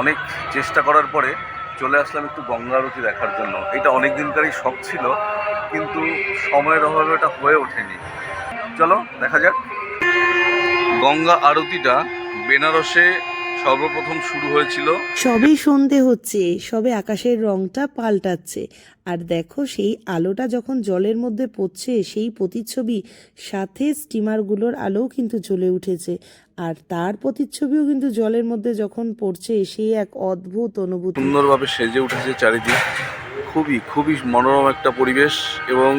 অনেক চেষ্টা করার পরে চলে আসলাম একটু গঙ্গা আরতি দেখার জন্য। এটা অনেক দিনকারই শখ ছিল, কিন্তু সময়ের অভাবে এটা হয়ে ওঠেনি। চলো, দেখা যাক। গঙ্গা আরতিটা বেনারসে সর্বপ্রথম শুরু হয়েছিল সবেই সন্ধে হচ্ছে সবে আকাশের রংটা পাল্টাচ্ছে। আর দেখো সেই আলোটা যখন জলের মধ্যে পড়ছে সেই প্রতিচ্ছবি সাথে স্টিমারগুলোর আলোও কিন্তু জ্বলে উঠেছে। আর তার প্রতিচ্ছবিও কিন্তু জলের মধ্যে যখন পড়ছে সেই এক অদ্ভুত অনুভূতি। সুন্দরভাবে সেজে উঠেছে চারিদিক। খুবই খুবই মনোরম একটা পরিবেশ এবং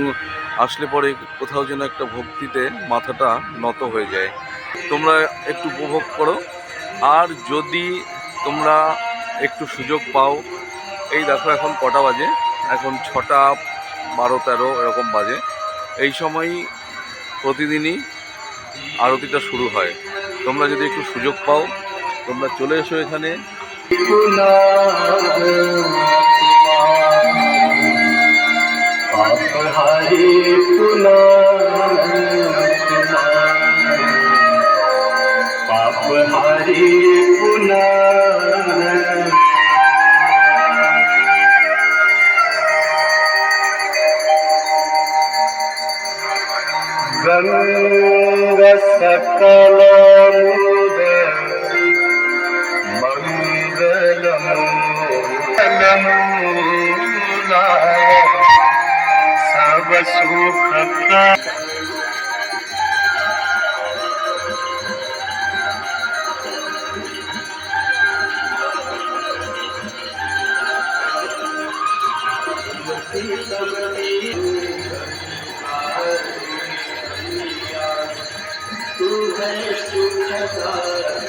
আসলে পরে কোথাও যেন একটা ভক্তিতে মাথাটা নত হয়ে যায়। তোমরা একটু উপভোগ করো। আর যদি তোমরা একটু সুযোগ পাও, এই দেখো এখন কটা বাজে? এখন ছটা বারো তেরো এরকম বাজে। এই সময়ই প্রতিদিনই আরতিটা শুরু হয়। তোমরা যদি একটু সুযোগ পাও, তোমরা চলে এসো এখানে। পাপহারি கங்க சகலாமுத மங்களமூல சவசுக तू है सुखदार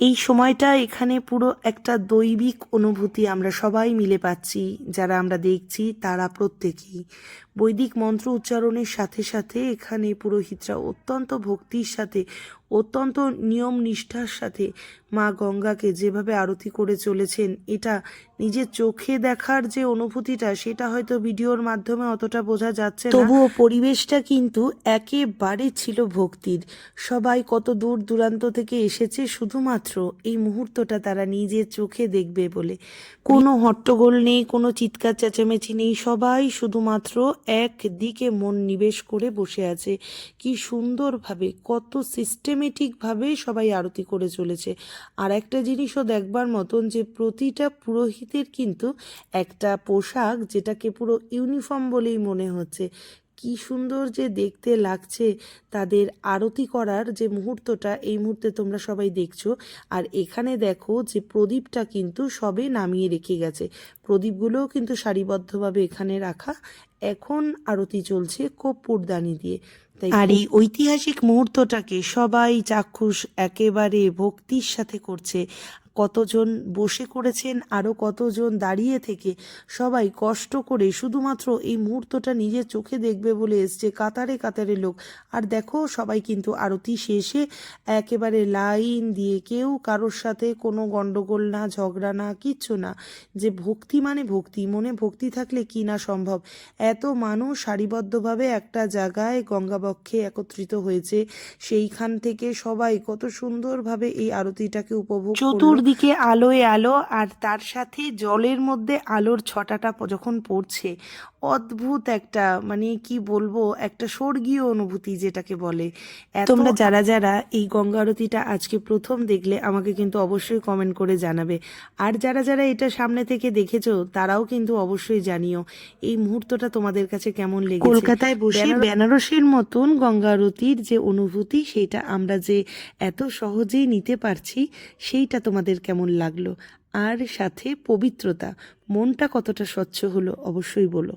এই সময়টা এখানে পুরো একটা দৈবিক অনুভূতি আমরা সবাই মিলে পাচ্ছি, যারা আমরা দেখছি তারা প্রত্যেকেই। বৈদিক মন্ত্র উচ্চারণের সাথে সাথে এখানে পুরোহিতরা অত্যন্ত ভক্তির সাথে, অত্যন্ত নিয়ম নিষ্ঠার সাথে মা গঙ্গাকে যেভাবে আরতি করে চলেছেন, এটা নিজের চোখে দেখার যে অনুভূতিটা, সেটা হয়তো ভিডিওর মাধ্যমে অতটা বোঝা যাচ্ছে তবুও পরিবেশটা কিন্তু একেবারে ছিল ভক্তির। সবাই কত দূর দূরান্ত থেকে এসেছে শুধুমাত্র এই মুহূর্তটা তারা নিজের চোখে দেখবে বলে। কোনো হট্টগোল নেই, কোনো চিৎকার চেঁচামেচি নেই, সবাই শুধুমাত্র এক দিকে মন নিবেশ করে বসে আছে। কি সুন্দরভাবে, কত সিস্টেমেটিকভাবে সবাই আরতি করে চলেছে। আর একটা জিনিসও দেখবার মতন যে, প্রতিটা পুরোহিতের কিন্তু একটা পোশাক যেটাকে পুরো ইউনিফর্ম বলেই মনে হচ্ছে। কি সুন্দর যে দেখতে লাগছে তাদের আরতি করার যে মুহূর্তটা, এই মুহূর্তে তোমরা সবাই দেখছ। আর এখানে দেখো যে, প্রদীপটা কিন্তু সবে নামিয়ে রেখে গেছে। প্রদীপগুলোও কিন্তু সারিবদ্ধভাবে এখানে রাখা এখন আরতি চলছে কর্পূরদানি দিয়ে। তাই আর এই ঐতিহাসিক মুহূর্তটাকে সবাই চাক্ষুষ একেবারে ভক্তির সাথে করছে। কতজন বসে করেছেন আরও কতজন দাঁড়িয়ে থেকে সবাই কষ্ট করে শুধুমাত্র এই মুহূর্তটা নিজের চোখে দেখবে বলে এসছে কাতারে কাতারে লোক। আর দেখো, সবাই কিন্তু আরতি শেষে একেবারে লাইন দিয়ে কেউ কারোর সাথে কোনো গণ্ডগোল না, ঝগড়া না, কিচ্ছু না। যে ভক্তি মানে ভক্তি, মনে ভক্তি থাকলে কি না সম্ভব? এত মানুষ সারিবদ্ধভাবে একটা জায়গায় গঙ্গাবক্ষে একত্রিত হয়েছে, সেইখান থেকে সবাই কত সুন্দরভাবে এই আরতিটাকে উপভোগ চতুর্দিকে আলোয় আলো আর তার সাথে জলের মধ্যে আলোর ছটাটা যখন পড়ছে অদ্ভুত একটা মানে কি বলব একটা স্বর্গীয় অনুভূতি যেটাকে বলে। তোমরা যারা যারা এই গঙ্গা আরতিটা আজকে প্রথম দেখলে আমাকে কিন্তু অবশ্যই কমেন্ট করে জানাবে। আর যারা যারা এটা সামনে থেকে দেখেছ তারাও কিন্তু অবশ্যই জানিও এই মুহূর্তটা তোমাদের কাছে কেমন লেগেছে। কলকাতায় বসে বেনারসের মতন গঙ্গা আরতির যে অনুভূতি সেটা আমরা যে এত সহজেই নিতে পারছি সেইটা তোমাদের কেমন লাগল? আর সাথে পবিত্রতা মনটা কতটা স্বচ্ছ হলো অবশ্যই বলো।